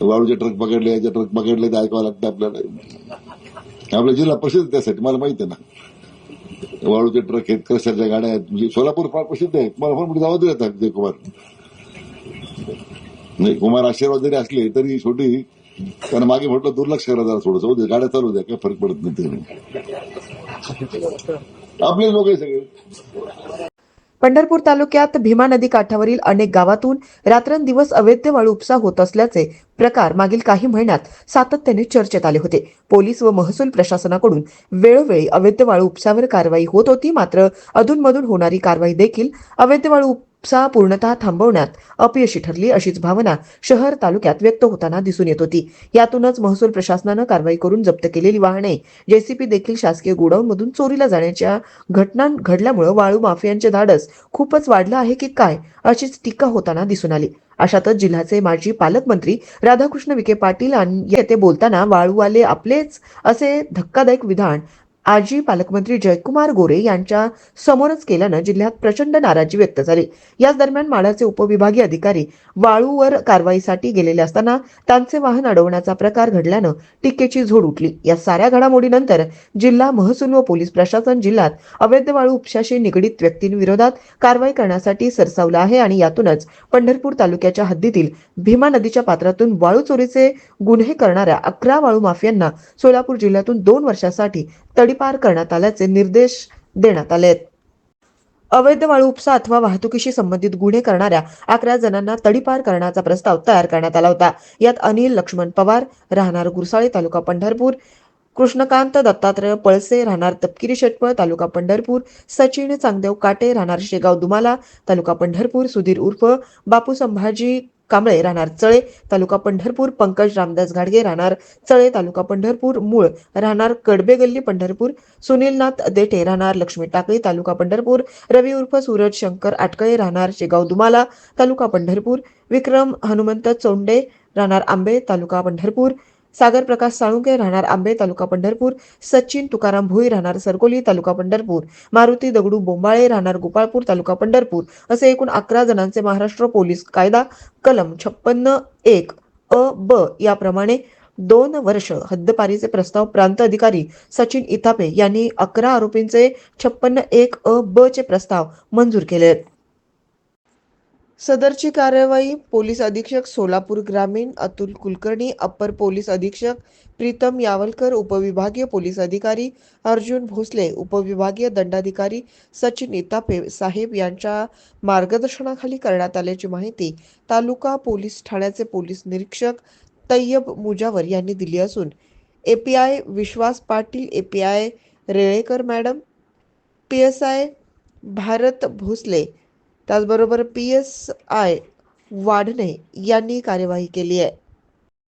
वाळूचे truck पकडले याचे truck पकडले ते ऐकावं लागतं आपल्याला. आपल्या जिल्हा प्रसिद्ध त्यासाठी मला माहिती आहे ना. वाळूचे ट्रक आहेत क्रशरच्या गाड्या आहेत म्हणजे सोलापूर फार प्रसिद्ध आहे. मला पण कुठे जाऊ देतात जय कुमार. नाही कुमार आशीर्वाद जरी असले तरी छोटी त्यांना मागे म्हटलं दुर्लक्ष करा जरा थोडं. जाऊ दे गाड्या चालू द्या काय फरक पडत नाही आपले लोक आहे सगळे. पंढरपूर तालुक्यात भीमा नदी काठावरील अनेक गावातून रात्रंदिवस अवैध वाळू उपसा होत असल्याचे प्रकार मागील काही महिन्यात सातत्याने चर्चेत आले होते. पोलीस व महसूल प्रशासनाकडून वेळोवेळी अवैध वाळू उपसावर कारवाई होत होती मात्र अधूनमधून होणारी कारवाई देखील अवैध वाळू सा पूर्णतः थांबवण्यात अपयशी ठरली अशीच भावना शहर तालुक्यात व्यक्त होताना दिसून येत होती. यातूनच महसूल प्रशासनानं कारवाई करून जप्त केलेली वाहने जेसीपी देखील शासकीय गोडाऊनमधून चोरीला जाण्याच्या घटना घडल्यामुळे वाळू माफियांचे धाडस खूपच वाढलं आहे की काय अशीच टीका होताना दिसून आली. अशातच जिल्ह्याचे माजी पालकमंत्री राधाकृष्ण विखे पाटील आणि येथे बोलताना वाळूवाले आपलेच असे धक्कादायक विधान आजी पालकमंत्री जयकुमार गोरे यांच्या समोरच केल्यानं जिल्ह्यात प्रचंड नाराजी व्यक्त झाली. याच दरम्यान माढाचे उपविभागीय अधिकारी वाळूवर कारवाईसाठी गेलेले असताना त्यांचे वाहन अडवण्याचा प्रकार घडल्यानं टीकेची झोड उठली. या साऱ्या घडामोडीनंतर जिल्हा महसूल व पोलीस प्रशासन जिल्ह्यात अवैध वाळू उपशाशी निगडीत व्यक्तींविरोधात कारवाई करण्यासाठी सरसावलं आहे आणि यातूनच पंढरपूर तालुक्याच्या हद्दीतील भीमा नदीच्या पात्रातून वाळू चोरीचे गुन्हे करणाऱ्या अकरा वाळू माफियांना सोलापूर जिल्ह्यातून दोन वर्षासाठी तडी पार करण्यात आल्याचे निर्देश देण्यात आले आहेत. अवैध वाळू उपसा अथवा वाहतुकीशी संबंधित गुन्हे करणाऱ्या अकरा जणांना तडीपार करण्याचा प्रस्ताव तयार करण्यात आला होता. यात अनिल लक्ष्मण पवार राहणार गुरसाळे तालुका पंढरपूर कृष्णकांत दत्तात्रय पळसे राहणार तपकिरी शेटपळ तालुका पंढरपूर सचिन चांगदेव काटे राहणार शेगाव दुमाला तालुका पंढरपूर सुधीर उर्फ बापू संभाजी कांबळे राहणार चळे तालुका पंढरपूर पंकज रामदास घाडगे राहणार चळे तालुका पंढरपूर मूळ राहणार कडबे गल्ली पंढरपूर सुनीलनाथ देठे राहणार लक्ष्मी टाकळी तालुका पंढरपूर रवी उर्फ सूरज शंकर आटकळे राहणार शेगाव दुमाला तालुका पंढरपूर विक्रम हनुमंत चोंडे राहणार आंबे तालुका पंढरपूर सागर प्रकाश साळुंके राहणार आंबे तालुका पंढरपूर सचिन तुकाराम भुई राहणार सरकोली तालुका पंढरपूर मारुती दगडू बोंबाळे राहणार गोपाळपूर तालुका पंढरपूर असे एकूण अकरा जणांचे महाराष्ट्र पोलीस कायदा कलम छप्पन्न एक अ ब याप्रमाणे दोन वर्ष हद्दपारीचे प्रस्ताव प्रांत अधिकारी सचिन इथापे यांनी अकरा आरोपींचे छप्पन्न एक अ ब चे प्रस्ताव मंजूर केले आहेत सदरची कार्यवाही पोलीस अधीक्षक सोलापूर ग्रामीण अतुल कुलकर्णी अप्पर पोलीस अधीक्षक प्रीतम यावलकर उपविभागीय पोलीस अधिकारी अर्जुन भोसले उपविभागीय दंडाधिकारी सचिन इतापे साहेब यांच्या मार्गदर्शनाखाली करण्यात आल्याची माहिती तालुका पोलीस ठाण्याचे पोलीस निरीक्षक तय्यब मुजावर यांनी दिली असून API Vishwas Patil API Relekar madam P S I Bharat Bhosale त्याचबरोबर पी एस आय वाढणे यांनी कार्यवाही केली आहे.